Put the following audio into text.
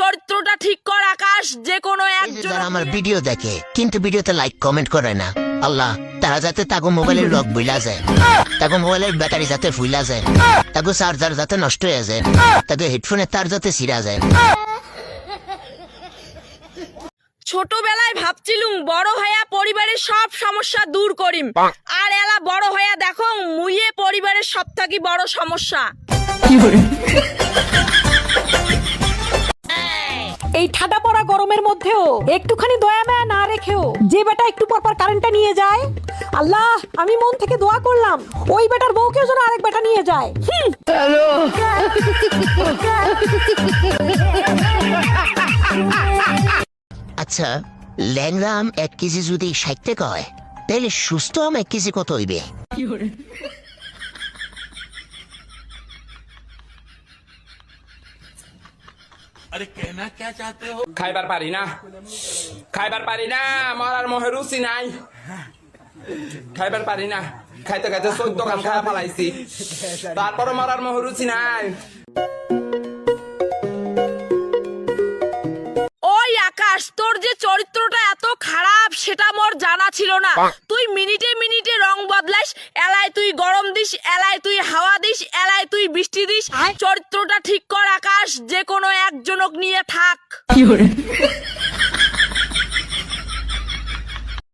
চরিত্রটা ঠিক কর আকাশ যে কোনো একজন যারা আমার ভিডিও দেখে কিন্তু ভিডিওতে লাইক কমেন্ট করে না। আল্লাহ তারা যাতে তাগো মোবাইলের লক বইলা যায়। তাগো মোবাইলের ব্যাটারি যাতে ফুইলা যায়। তাগো চার্জার যাতে নষ্ট হয়ে যায়। তাগো হেডফোনের তার যাতে ছিঁড়া যায়। ছোটবেলায় ভাবছিলুম বড় হইয়া পরিবারের সব সমস্যা দূর করিম। আর এলা বড় হইয়া দেখো মুইয়ে পরিবারের সব থাকি বড় সমস্যা। এই ঠাডা পড়া গরমের মধ্যেও একটুখানি দয়া মায়া না রেখেও যে বেটা একটু পর পর কারেন্টটা নিয়ে যায়। আল্লাহ আমি মন থেকে দোয়া করলাম ওই বেটার বউকেও যেন আরেক বেটা নিয়ে যায়। হুম। আচ্ছা ল্যাংরা আম এক কেজি যদি ষাট টাকা হয় তাহলে সুস্থ আম এক কেজি কত হইবে? খাইবার পারি না। খাইবার পারি না মরার মোহে রুচি নাই। খাইবার পারি না। খাইতে খাইতে চোদ্দ কাম খাওয়া ফেলাইছি। তারপরে মরার মোহে রুচি নাই। ওই আকাশ তোর যে চরিত্রটা এত খারাপ সেটা মোর জানা ছিল না। তুই মিনিটে মিনিটে রং বদলাইস এলাই তুই গরম দিস এলাই তুই হাওয়া দিস এলাই তুই বৃষ্টি দিস। চরিত্রটা ঠিক কর আকাশ যে কোনো একজনক নিয়ে থাক।